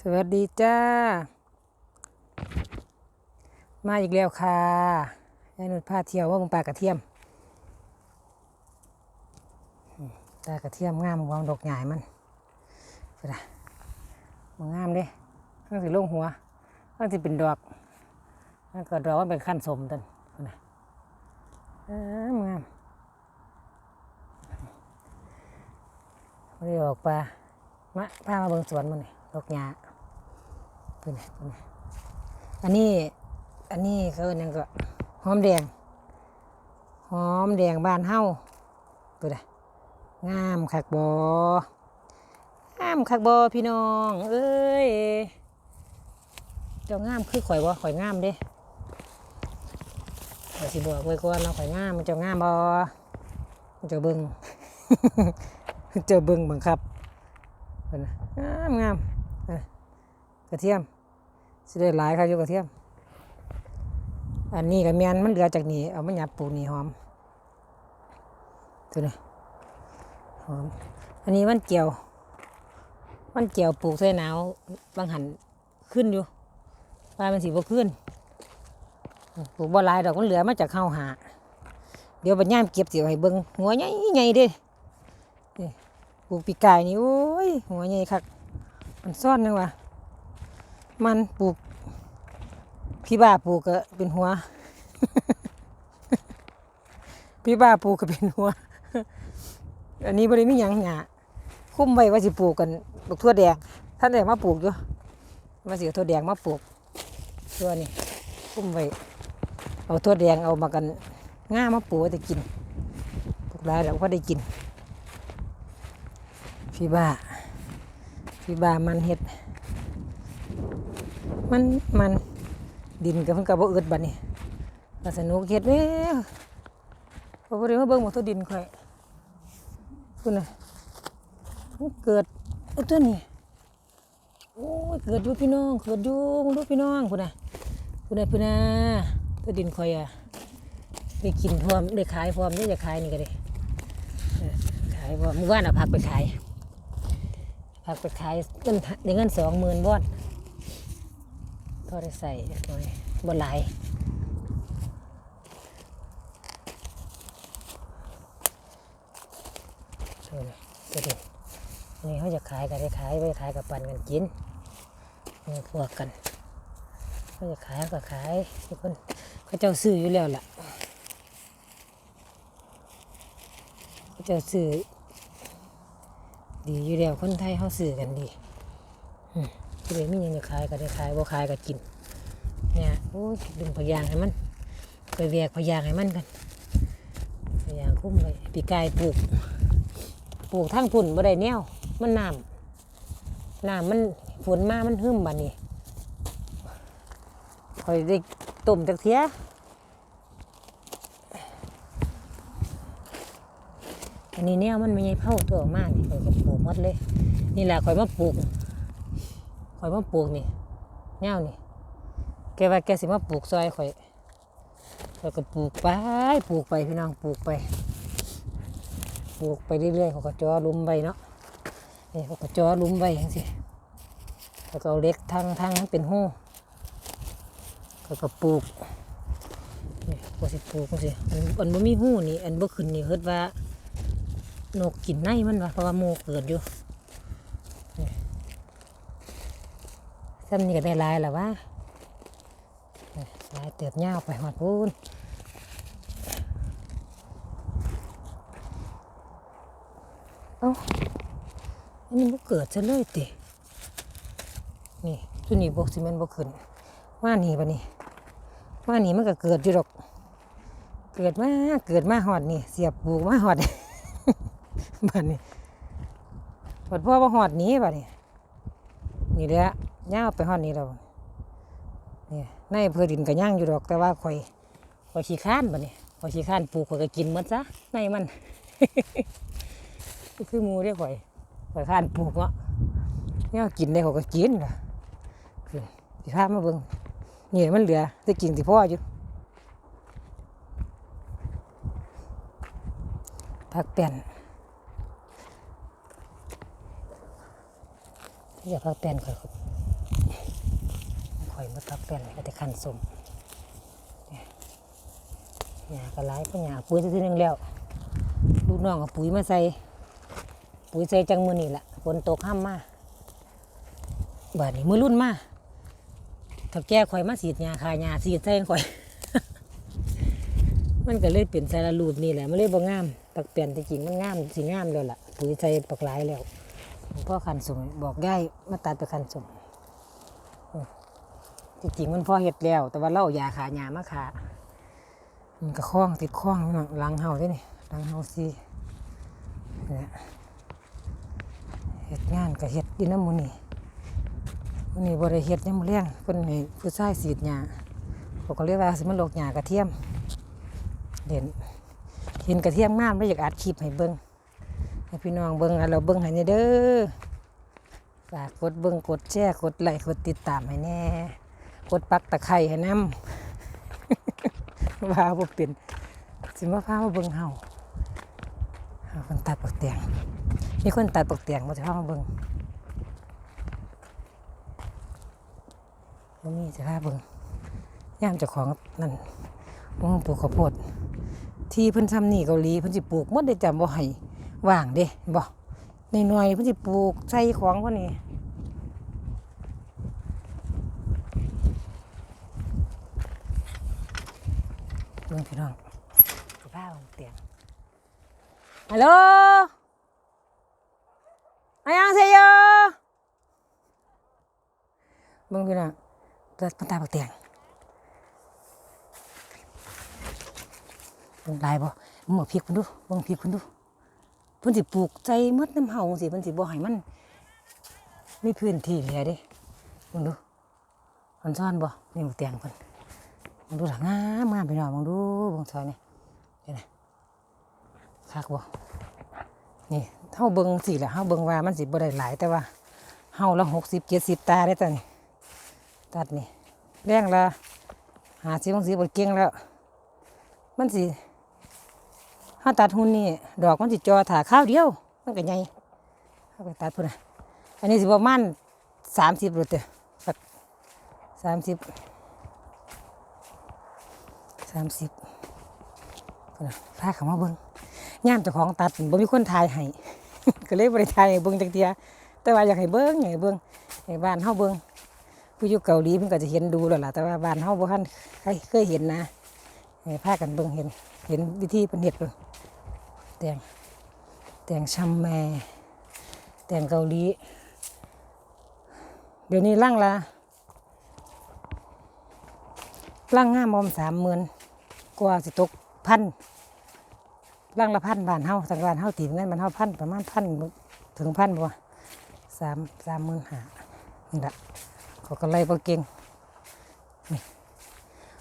สวัสดีจ้า มาอีกแล้วค่ะยายนุชพาเที่ยวว่ามึงปลากระเทียมอืมปลากระเทียมงามวางดอกใหญ่มันเสร็จละมันงามเด้ทั้งสิลงหัวทั้งสิเป็นดอกทั้งก็ดอกมันเป็นขั้นสมตันนะเออมันงามไม่ได้ออกปลามาพามาเบิ่งสวนมันนี่ดอกหญ้า เพิ่นน่ะเพิ่นน่ะอันนี้ อันนี้เขาเอิ้นหยังก็หอมแดง หอมแดงบานเฮาเปิดอะงามคักบองามคักบอพี่น้อง เอ้ยเจ้างามคือข่อยบ่ข่อยงามเด้ข่อยสิบอกไว้ก่อนเนาข่อยงามมันเจ้างามบ่มันเจ้าเบิงเจ้าเบิงบังคับเพิ่นน่ะงามงาม กระเทียมสิได้หลายครับอยู่กระเทียม อันนี้ก็แมนมันเหลือจากนี้เอามาหยับปลูกนี่หอมตัวนี้หอมอันนี้มันเกี่ยว มันเกี่ยวปลูกใส่หนาวบางหันขึ้นอยู่ปลายมันสีบ่ขึ้นปลูกบ่หลายดอกมันเหลือมาจากข้าวหา เดี๋ยวบัดย่ามเก็บสิเอาให้เบิ่งหัวใหญ่ใหญ่เด้นี่ปลูกปีกายนี่โอ้ยหัวใหญ่คักมันซ่อนนึงวะ มันปลูก พี่บ้าปลูกก็เป็นหัว พี่บ้าปลูกก็เป็นหัว อันนี้บริมีหยังหยาคุ้มไว้ว่าสิปลูกกันปลูกทั่วแดง ท่านแดงมาปลูกอยู่มาสิทั่วแดงมาปลูกตัวนี้คุ้มไว้เอาทั่วแดงเอามากันง่ามาปลูกจะกินปลูกหลายแล้วก็ได้กินพี่บ้าพี่บ้ามันเห็ด มันมันดินกับเพิ่นก็บ่อึดบัดนี้ก็สนุกเฮ็ดเด้อบ่บ่ได้มาเบิ่งหมดตัวดินข่อยพุ่นน่ะมันเกิดไอ้ตัวนี้โอ้ยเกิดอยู่พี่น้องเกิดอยู่มึงดูพี่น้องพุ่นน่ะพุ่นน่ะพุ่นน่ะตัวดินข่อยอะได้กินพร้อมได้ขายพร้อมได้จะขายนี่ก็ได้เออขายพร้อมมื้อวานเอาผักไปขายผักไปขายเงินได้เงิน20,000บาทพอ ได้ใส่เล็กน้อยบนหลายดูดูดินี่เขาจะขายกันได้ขายไปขายกับปันกันกินมีพวกกันเขาจะขายก็ขายทุกคนเขาเจ้าซื้ออยู่แล้วล่ะเขาเจ้าซื้อดีอยู่แล้วคนไทยเขาซื้อกันดี ที่เลยมีหยังจะขายก็ได้ขายบ่ขายก็กิน เนี่ยโอ้ยดึงพยางให้มันไปแวกพยางให้มันกันพยางคุ้มเลยปีกายปลูก ปลูกทั้งพุ่นบ่ได้แนวมันน้ำน้ำมันฝนมามันหึ่มบัดนี้คอยได้ต้มจักเทียอันนี้แนวมันไม่ใช่เผาตัวออกมานี่คอยก็ปลูกหมดเลย นี่แหละคอยมาปลูก ข่อยมาปลูกนี่เงานี่ แกว่าแกสิมาปลูกซอยข่อยข่อยก็ปลูกไป ปลูกไปพี่น้องปลูกไป ปลูกไปเรื่อยๆเขาก็จอลุมไปเนาะนี่เขาก็จอลุมไปอย่างสิแล้วก็เอาเล็กทางทางเป็นหูเขาก็ปลูกนี่ก็สิปลูกสิอันอันบ่มีหู้นี่ อันบ่ขึ้นนี่เฮ็ดว่านกกินในมันวะเพราะว่าหมูเกิดอยู่ ซ้ำนี่ก็ได้ลายแล้ววะลายเติบยาไปหอดพูนเอ้าอันนี้บ่เกิดซะเลยตินี่ตัวนี้บกซีเมนต์บกขึ้นว่านี่ปะนี่ว่านี่มันก็เกิดอยู่ดอก เกิดมาเกิดมาหอดนี่ เสียบปลูกมาหอดบ้านนี้หอดพ่อว่าหอดนี้บ้านนี้นี่แหละ ยางไปหอดนี้เราเนี่ยในเพื่อดินก็ย่างอยู่ดอกแต่ว่าข่อยข่อยขี้ข้านบ่เนี่ยข่อยขี้ข้านปลูกข่อยก็กินหมดซะในมันคือมูได้อข่อยข่อยข้านปลูกเนาะเนี่ยกินได้ข่อยก็กินล่ะคือสิพามาเบิ่งนี่มันเหลือได้กินสิพ่ออยู่ผักแป้นอย่าผักแป้นข่อย อยมาทับเป็นก็จะคันสมเนี่ยาก็หลายก็หญ้าปุ๋ยทีนึงแล้ว ลูกน้องเอาปุ๋ยมาใส่ ปุ๋ยใส่จังมือนี่แหละฝนตกห้ามมาบาดนี้มือรุ่นมาถ้าแก้ข่อยมาสีดยาคายาสีดใส่ข่อย มันก็เลยเปลี่ยนสารรูปนี่แหละมันเลยบ่งามปักเปลี่ยนจริงมันงามสีงามแล้วล่ะปุ๋ยใส่ปักหลายแล้วพ่อคันส่งบอกได้มาตัดไปคันสม ที่จริงมันพอเห็ดแล้ว แต่ว่าเล่ายาขายามาขามันก็คล้องติดคล้องนี่นะหลังเฮาด้วยนี่หลังเฮาสิเนี่ยเฮ็ดงานก็เฮ็ดอยู่น้ำมูนี่มื้อนี้บ่ได้เฮ็ดยามมื้อแลงเพิ่นให้ผู้ชายสีดหญ้าเขาก็เรียกว่าสิมันโลกหญ้ากระเทียม เด่นเห็นกระเทียมงามไม่อยากอัดคลิปให้เบิ้งให้พี่น้องเบิ้งเราเบิ้งให้เด้อฝากกดเบิ้งกดแชร์กดไลค์กดติดตามให้แน่ กดปักตะไคร้ให้น้ำว่าบ่เป็นสิมาพามาเบิ้งเฮาเฮาคนตัดปักเตียงมีคนตัดปักเตียงมาจะพามาเบิ้งบ่มีจะพาเบิ้งย่ามเจ้าของนั่นบ่ปลูกข้าวโพดที่เพิ่นทำนี่เกาหลีเพิ่นสิปลูกหมดได้จำบ่ให้ว่างเด้บ่นหน่วยๆเพิ่นสิปลูกใส่ของพวกนี้ เบิ่งพี่น้องสิพาลงเตียงฮัลโหลอายังเซโยเบิ่งพี่น้องตัดปันตาปักเตียงเบิ่งลายบ่มึงเอาพริกเพิ่นดูเบิ่งพริกเพิ่นดูเพิ่นสิปลูกใจหมดน้ำเฮาสิเพิ่นสิบ่ให้มันมีพื้นที่เหลือเด้เบิ่งดูมันซ่อนบ่นี่หมูเตียงเพิ่น เบิ่งดูล่ะงามงามพี่น้องเบิ่งดูเบงซอยนี่เห็นไหมคักบ่นี่เฮาเบิงสิล่ะเฮาเบิงว่ามันสิบ่ได้หลายแต่ว่าเฮาละ60 70ตาได้ตานี่ตัดนี่แรงละ50 60บ่เก่งแล้ว มันสิถ้าตัดหุ่นนี่ดอกมันสิจอถาข้าวเดียว มันก็ใหญ่เอาไปตัดพุ่นน่ะอันนี้สิประมาณสามสิบรถเด้อสักสามสิบ สามสิบพุ่นน่ะพาเขามาเบิ่งย่ามเจ้าของตัดบ่มีคนถ่ายให้ก็เลยบ่ได้ถ่ายให้เบิ่งจักเทียแต่ว่าอยากให้เบิ่งอยากให้เบิ่งให้บ้านเฮาเบิ่งผู้อยู่เกาหลีเพิ่นก็จะเห็นดูแล้วล่ะแต่ว่าบ้านเฮาบ่ทันใครเคยเห็นนะให้พากันเบิ่งเห็น เห็นวิธีเป็นเห็ดเบิ่งแต่งแต่งชัมแม่แต่งเกาหลีเดี๋ยวนี้ร่างละร่างงามมอมสามหมื่น กว่าสิตกพันร่างละพันบานเฮาสังการเฮาตีเงินมันเฮาพันประมาณพันถึงพันบ่วสามสามหมื่นห้านี่แหละเขาก็ไล่บ่เก่ง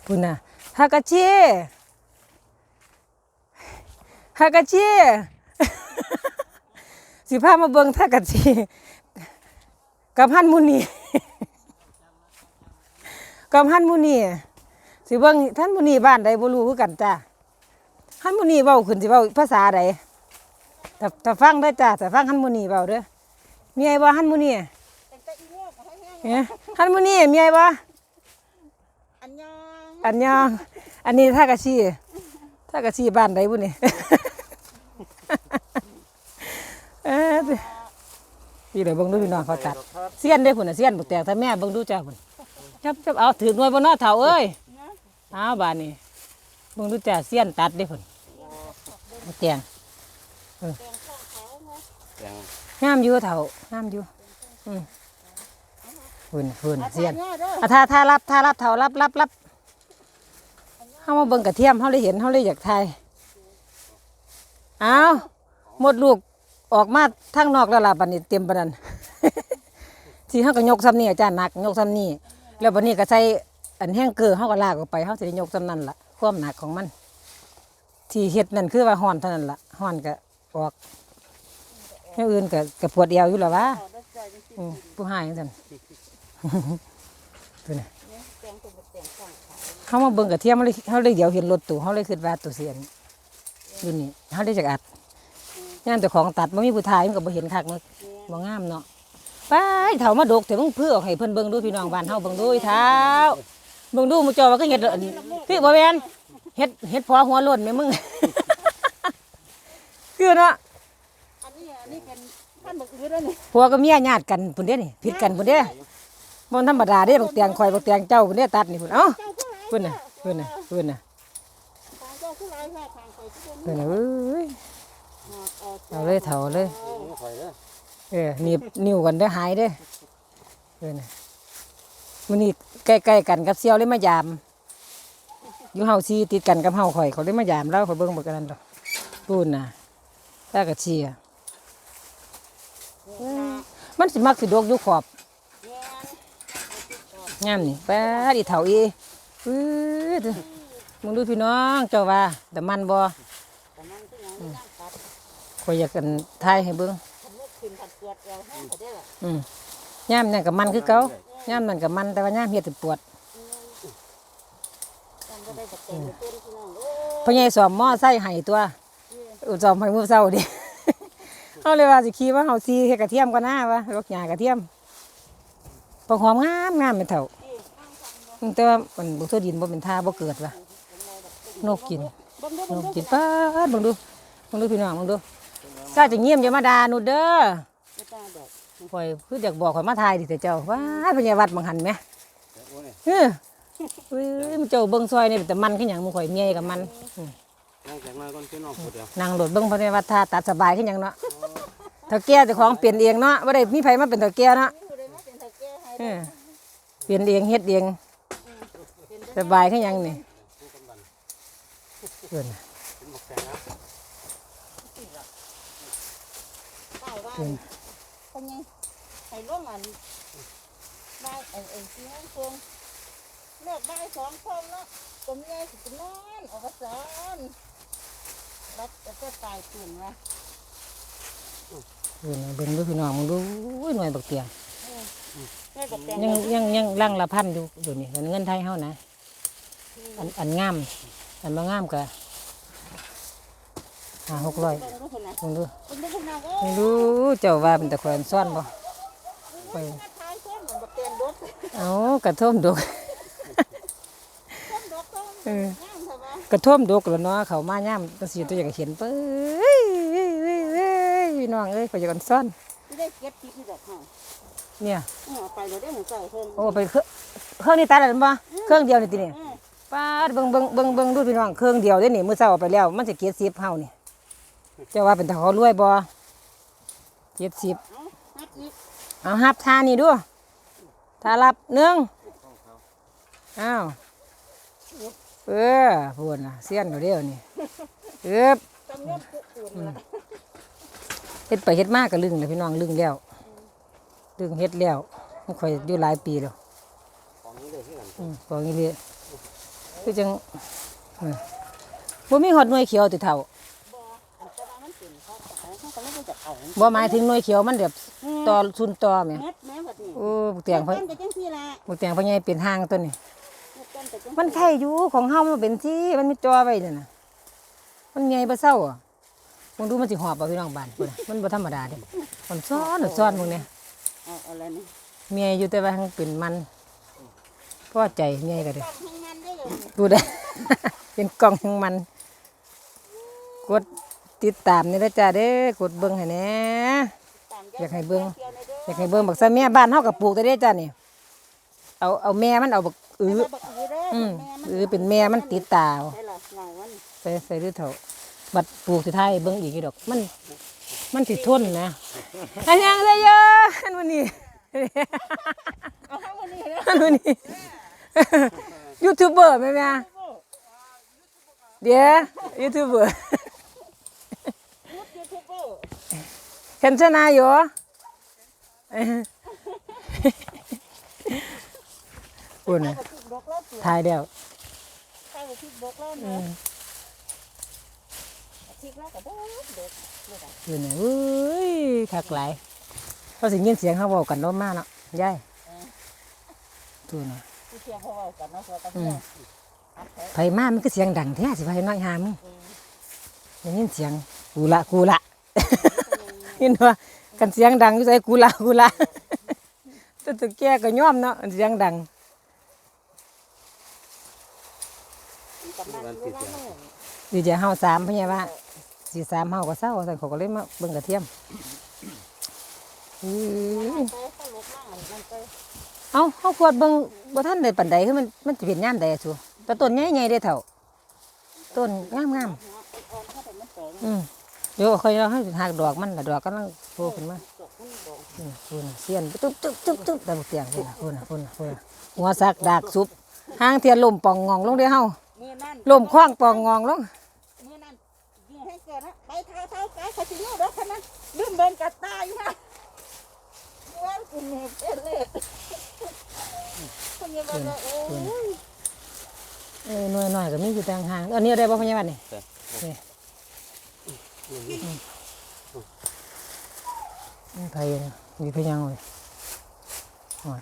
ปุ่นน่ะฮากาชิฮากาชิสิพามาเบิ่งทากาชิกับฮันมูนีกับฮันมูนี สิเบิ่งท่านมูนีบ้านใดบ่รู้คือกันจ้าฮันมูนีเว้าขึ้นสิเว้าภาษาใดแต่แต่ฟังได้อจ้าแต่ฟังฮันมูนีเว้าเด้อมีไอ้บ่ฮันมูนีแต่แต่อีเนี่ยก็ให้แห้งเอ๊ะฮันมูนีมีไอ้บ่อันยองอันยองอันนี้ท่ากะชีท่ากะชีบ้านใดบุนี่เอ้ยพี่เดี๋ยวเบิ่งดูพี่น้องเขาตัดเสี้ยนได้อพุ่นน่ะเสี้ยนบุกแตกถ้าแม่เบิ่งดูจ้าพุ่นจับจับเอาถือหน่วยบ่เนาะเฒ่าเอ้ยเอาบานนี้เบิ่งดูจ้าเสี้ยนตัดได้อพุ่นบุกแตงแกงข้าวขาวเนาะยังงามอยู่เฒ่างามอยู่อืมพุ่นพุ่นอาเสี้ยนเนี่ยเด้ออะถ้าถ้ารับถ้ารับเท่ารับรับรับเฮามาเบิ่งกระเทียมเฮาเลยเห็นเฮาเลยอยากทายอ้าวหมดลูกออกมาทางนอกแล้วล่ะบัดนี้เตรียมบัดนั้นที่เฮาก็ยกซ้ำนี่อาจารย์หนักยกซ้ำนี่แล้วบัดนี้ก็ใส่ อันแห้งเกลือเฮาก็ลากออกไปเฮาสิได้ยกซ้ำนั่นล่ะความหนักของมัน ที่เฮ็ดนั่นคือว่าฮ้อนเท่านั้นล่ะฮ้อนก็ออกอย่างอื่นก็ก็ปวดเอวอยู่แล้ววะอืมผู้หายจังซั่นตัวนี้เข้ามาเบิ่งกระเทียมเขาเลยเขาเลยเดี๋ยวเห็นรถตู้เขาเลยคิดว่าตัวเสียนอยู่นี่เขาเลยจากอัดย่านเจ้าของตัดมันมีผู้ทายมันก็บ่เห็นคักมันบ่งามเนาะไปเฒ่ามาดกแต่มึงเพื่อให้เพิ่นเบิ่งดูพี่น้องบ้านเฮาเบิ่งดูเท้า เบิ่งดูหมูจอว่าก็เฮ็ดอันพี่บ่แม่นเฮ็ดเฮ็ดพอหัวโล้นแม่มึง คือเนาะอันนี้อันนี้เป็นท่านบอกอือแล้วนี่ผัวกับเมียญาติกันพุ่นเด้นี่ผิดกันพุ่นเด้บ่ธรรมดาเด้บักเตียงข่อยบักเตียงเจ้าพุ่นเด้ตัดนี่พุ่นเอ้าเจ้าผู้ร้ายพุ่นน่ะพุ่นน่ะพุ่นน่ะทางเจ้าผู้ร้ายแค่ทางไปทุกคนพุ่นน่ะเอ้ยเอาเอาเลยเฒ่าเลยนี่ข่อยเด้อเออหนีบนิ้วกันได้อหายเด้อเออน่ะ มื้อนี้ใกล้ๆกันกับเสี่ยวเลยมายาม อยู่เฮาซีติดกันกับเฮาข่อยเขาเลยมายามเราเขาเบิ่งบ่กันนั่นดอกพูนน่ะตาก็เชียมันสิมักสิดกอยู่ขอบงามนี่ป้าดิเฒ่าอีปื้อเด้อมึงดูพี่น้องเจ้าว่าแต่มันบ่แต่มันก็ยังไม่นั่งตัดข่อยอยากกันทายให้เบิ่งอืมย่ามนั่นกับมันคือเก่า ย่ามนั่นกับมันแต่ว่าย่ามเฮ็ดให้ปวดท่านก็ได้แต่เต็มไปเต็มพี่น้องโอ้พ่อใหญ่สอมหม้อไส้ไห้ตัวอุสอมให้มื้อเช้าดิเอาเลยว่าสิขี่ว่าเฮาซีเฮ็ดกระเทียมก่อนหน้าวะลกหญ้ากระเทียมปอกหอมงามงามเป็นเท่าอืมแต่ว่ามันบ่ทั่วดินบ่เป็นท่าบ่เกิดว่ะนกกินบังดูนบังกดูกินป้าดเบิ่งดูเบิ่งดูพี่น้องเบิ่งดูซาจะเงียบอย่ามาด่าหนูเด้อไม่ต้องดอก ข่อยคืออยากบอกข่อยมาถ่ายดิแต่เจ้าว้าพญาวัดบังหันแหมโอ้ยเออเว้ยมันเจ้าเบิ่งซอยนี่แต่มันคือหยังมึงข่อยเมียกับมันนั่งจากมาก่อนพี่น้องพูดเดียวนั่งรถเบิ่งพญาวัดท่าตัดสบายคือหยังเนาะเฒ่าแก่เจ้าของเปลี่ยนเองเนาะบ่ได้มีไผมาเป็นเฒ่าแก่เนาะผู้ใดมาเป็นตะแก่ให้เออเปลี่ยนเองเฮ็ดเองสบายคือหยังนี่เพิ่นน่ะเป็นหมกแตงนะป้ายว่าเป็นไงให้ร่วงอันได้ไอ้ไอ้ที่ห้องคงเลิกได้สองคนเนาะผมยายสินอนออกมาสอนรับจะตายตื่นวะเพิ่นน่ะเบิ่งดูพี่น้องมึงดูอุ้ยหน่วยบักเตียงแม่กับแตงยังยังยังลังละพันอยู่อยู่นี่เงินไทยเฮานะ อันอันงาม อันบ่งามก็ ห้าหกร้อยเบิ่งดูคนน่ะมึงดูเบิ่งดูคนน่ะโอ้ไม่รู้เจ้าว่าเป็นตะแควนซ่อนบ่ไปยท้ายคนเหมือนบักแตงดกเอากระท่อมดกคนดกต้องเอองามใช่ปะกระท่อมดกแล้วเนาะเขามาย่ำตังสีตัวอยากเห็นเป้ยเว้ยเว้ยเว้ยพี่น้องเอ้ยเขาอยากกันซ่อนที่ได้เก็บที่ที่ดอกเฮาเนี่ยเอาไปเลยได้หมูเก่าเพิ่นโอ้ไปเครื่องเครื่องนี้ตัดแล้วบ่เครื่องเดียวนี่ตินี่อืมป้าดเบิ่งเบิ่งเบิ่งเบิ่งดูพี่น้องเครื่องเดียวเด้นี่มื้อเช้าเอาไปแล้ว มันสิเกียรสิบเฮานี่ เจ้าว่าเป็นตาเขารวยบ่เจ็ดสิบเอานัดอีกเอาหับทานี่ดูทารับหนึ่งอ้าวเออพูดนะเสี้ยนเขาเดียวนี่เอ๊บจำยอดกุอุ่นละเฮ็ดไปเฮ็ดมากก็ลึงเลยพี่น้องลึงแล้วลึงเฮ็ดแล้วมันค่อยอยู่หลายปีแล้วของนี้เลยที่กันอืมบอกงี้เลยคือจังเออบ่มีหอดหน่วยเขียวติเท่า ม่รู้จักเอาบ่หมายถึงหน่วยเขียวมันแบบต่อซุนต่อแหม่เม็ดแม่แบบนี้โอ้บักเตียงเพิ่นต้นก็จังซี่ละบักเตียงเพิ่นใหญ่เป็นห้างตัวนี้ เม็ดต้นก็จังมันไข่อยู่ของเฮามันเป็นที่มันมีจอไว้นั่นน่ะ มันใหญ่บ่เซาอะมึงดูมันสิหอบบ่พี่น้องบ้านพุ่นน่ะมันบ่ธรรมดาเด้มันซ้อนมันซ้อนมึงเนี่ยเอาอะไรนี่เมียอยู่แต่ว่าหังเป็นมันพอใจเมียก็เด้ ต้มทั้งมันได้เลย ดูได้ เป็นกล่องแห่งมัน กด ติดตามนี่ละจ้าเด้อกดเบิ่งให้แหน่อยากให้เบิ่งอยากให้เบิ่งบักซะแม่บ้านเฮาก็ปลูกแต่เด้จ้านี่เอาเอาแม่มันเอาบักอือแต่ว่าบักอือเด้ออืมอือเป็นแม่มันติดตาใส่ใส่ด้วยเถอะบัดปลูกสิไทายเบิ่งอีกดอกมัน มันสิทนนะอันยังเลยเยอะอันวันนี้เอาข้นนี่เลยอันวันนี้ยูทูบเบอร์ไหมแม่เดี๋ยวยูทูบเบอร์ ยุดยูทูบเบอร์ เห็นชนะอยู่ปุ่นใส่กระติกบกแล้วตัวถ่ายเดียวใส่กระติกบกแล้วเนาะกระติกแล้วก็เด็กเด็กนี่ล่ะปุ่นน่ะเอ้ยคักหลายเขาสิยินเสียงเขาบอกกันเน้มากเนาะยายตัวน่ะที่เที่ยงเขาเอากันเนาะเขาก็เที่ยงอัดแท้ไผมามันก็เสียงดังแท้สิไผน้อยหามึงได้ยินเสียงกูละกูละ ยินว่ากันเสียงดังอยู่ใจกูละกูละแต่ตัวแกก็ย่อมเนาะเสียงดังมันกับมันเวลาเมื่อดีจะเฮาสามพะเนี่ยว่าสิสามเฮาก็เศร้าสั่เขาก็เลยมาเบิ่งกระเทียมเอาเฮาขวดเบิ่งบ่ทันได้ปานใดคือมันมันสิเป็นยามใดอะสูแต่ต้นใหญ่ๆเด้เฒ่าต้นงามหัวอ่อนๆเขาแต่มันแตกๆอืม เดี๋ยวค่อยเราให้หักดอกมันละดอกกำลังโผล่ขึ้นมาจบมันบอกอืมพูนน่ะเสียนตึ๊บตึ๊บตึ๊บตึ๊บแต่บ่เตียงพูนน่ะพูนน่ะพูนน่ะพูนน่ะหัวสักดากซุบหางเทียนลมปองงองลงเด้เฮามือนั่นลมคว้างปองงองลงมือนั่นยิงให้เกิดนะไปเท้าเท้าไกลเขาสิโน่ดอกคนนั้นลืมเบิ่งกัดตาอยู่นะว่ากูเมฆเป็นเล็กคนยังบอกว่าโอ้ยเออหน่อยๆก็มีอยู่ต่างหางอันนี้ได้บ่พะยาบาลนี่แต่นี่นี่ ไผเนี่ยมีพะยังเลยโอ้ย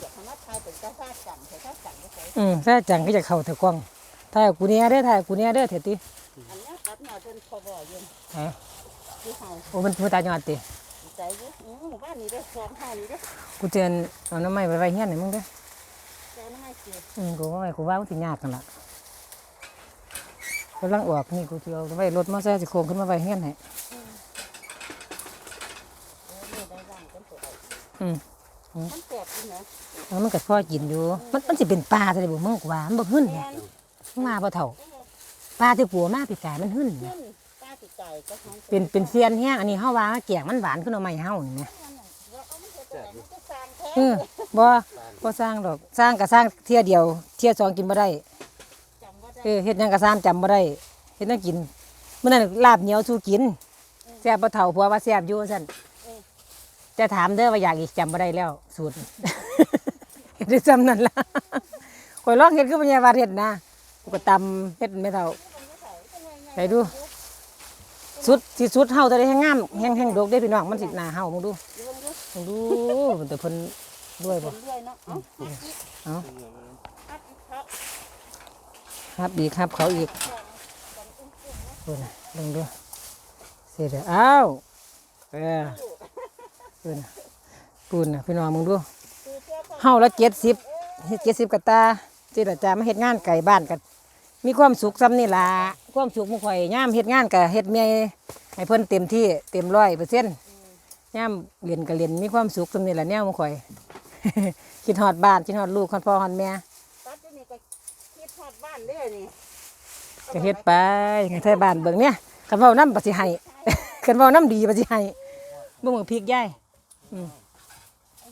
อยากทำว่าทายเป็นกระซ่าจังแต่ถ้าจังก็ใส่อืมถ้าจังก็จะเข้าเถอะกล้องถ่ายกูเนี่ยเด้อถ่ายกูเนี่ยเด้อเถิดติอันนี้ตัดมาจนพอบ่อยังเอ้าที่เฮาโอ้มันมันตายยอดติใจเยอะอือหมู่บ้านนี้ได้สองเฮานี่เด้อกูเตือนเอาน้ำไม้ไปไว้เฮียนให้มึงเด้อใจน้ำให้เสียอืมกูว่าไว้กูว่ามันสิยากกันล่ะ กำลังออกนี่กูสิเอาไว้รถมอเตอร์ไซค์สิโค้งขึ้นมาไว้เฮียนให้โอ้ยได้ร่างกันตัวเอาอืมมันแสบจริงนะแล้วมันก็พอกินอยู่ มันมันสิเป็นปลาซะได้บ่มึงกูว่ามันบ่หึ้นแมเนี่ยนมึงมาบ่เท่าปลาที่ปัวมาปีกายมันหึ้นเนี่ยขึ้นป้าติดใจก็ท้องเป็นเป็นเซียนแห้งอันนี้เฮาว่าแกงมันหวานขึ้นเอาใหม่เฮานี่แหมแล้วเอามันจะไหนมันจะสร้างแท้เออบ่บ่สร้างดอกสร้างก็สร้างเที่ยเดียว เที่ยสองกินบ่ได้จำว่าได้ เออเฮ็ดหยังก็สร้างจำบ่ได้เฮ็ดหยังกินมื้อนั้นลาบเหนียวสู้กินแซ่บบ่เท่าผัวว่าแซ่บอยู่ซั่นจะถามเด้อว่าอยากอีกจำบ่ได้แล้ว สูตร เฮ็ดได้ซ้ำนั่นล่ะข่อยลองเฮ็ดคือพญาวาเฮ็ดนะกูก็ตำเฮ็ดไม่เท่าไปดู สุดที่สุดเฮาแต่ได้แห้งงามแห้งแห้งดกได้พี่น้องมันสิหน้าเฮามึงดูมึงดูมันแต่เพิ่นด้วยบ่เรื่อยเนาะเอา เอา อัดอีกครับ ครับอีกครับเขาอีกดูนะลองดูเสร็จแล้วอ้าวเออปูนะปูนนะพี่น้องมึงดูเสื้อผ้าเฮาละเจ็ดสิบเจ็ดสิบกะตาเจรจามาเฮ็ดงานไก่บ้านกันมีความสุขซ้ำนี่ล่ะความสุขมึงข่อยย่ามเฮ็ดงานกับเฮ็ดเมียให้เพิ่นเต็มที่เต็มร้อยเปอร์เซ็นต์ย่ามเรียนก็เรียนมีความสุขซ้ำนี่ล่ะแนวมึงข่อยคิดฮอดบ้านคิดฮอดลูกฮอดพ่อฮอดแม่ ตัดอยู่นี่ก็คิดทอด บ้านเด้อนี่ก็เฮ็ดไปไงไทยบ้านเบิ่งเนี่ยคันเว้าน้ำปฏิให้คันเว้าน้ำดีปฏิให้เบิ่งเบิ่งพริกยาย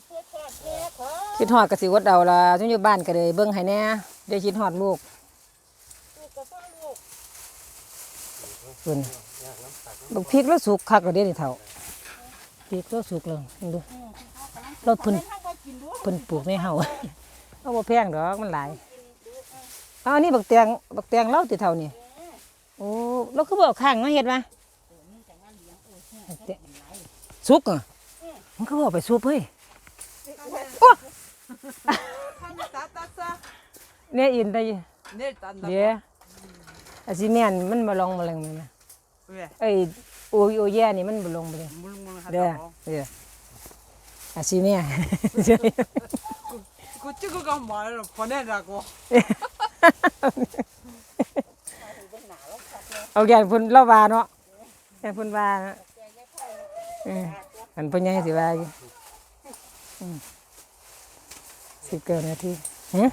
เสื้อทอดแก่ขอคิดฮอดก็สิอดเอาล่ะจังอยู่บ้านก็เลยเบิ่งให้แหน่ได้คิดฮอดลูกลูกก็ฟ้าลูกเพิ่นบักพริกแล้วสุกคักก็เด้นี่เฒ่าพริกแล้วสุกแล้วมึงดูรถเพิ่นให้เขากินด้วยเพิ่นปลูกในเฮาเอาบ่แพงดอกมันหลาย เอาอันนี้บักแตงบักแตงเล่าติเท่านี่โอ้เราคือบ่เอาข้างมาเฮ็ดมาแตงสุกอะมันคือบ่เอาไปซุปเฮ้ยโอ้ Hani tatasa เนี่ยอินได้ ne tanda เดี๋ยวอาสิแม่นมันบ่ลงมาแรงมันนะ Ve เอ้ยโอโอแย่นี่มันบ่ลงไปเลย mul mul เด้อ hata เด้ออาสิแม่ kuchiku ka mara pone ra ko เอาแกนเพุ่นเล่าว่าเนาะแกนเพุ่นว่านะอันพุ่นยังสิว่าอยู่สิบเก้านาทีฮะ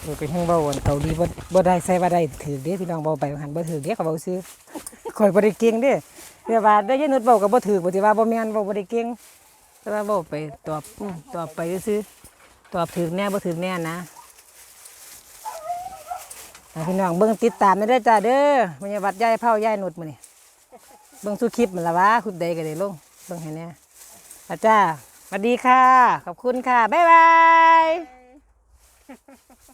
เออก็ยังเบาอันเกาหลีบ่บ่ได้ใส่ว่ได้ถือเด้พี่น้องเบาไปหันบ่ถือเด้เขาเบาซื้อข่อยบ่ได้เก่งเด้เดี๋ยวว่าได้ยินนุดเบาก็บ่ถือบ่สิว่าบ่แม่นเว้าบ่ได้เก่งแต่ว่าเว้าไปตอบอืมตอบไปซื่อตอบถือแน่บ่ถือแน่นะ พี่น้องเบิ้งติดตามได้เด้จ้าเด้อมันยาวัดยายเผายายหนุดมื้อนี่เบิ้งสุคลิปมันละวะคุณเดก็ได้ลงเบิ้งให้เนี่ยอาจ้าสวัสดีค่ะ ขอบคุณค่ะ บ๊ายบาย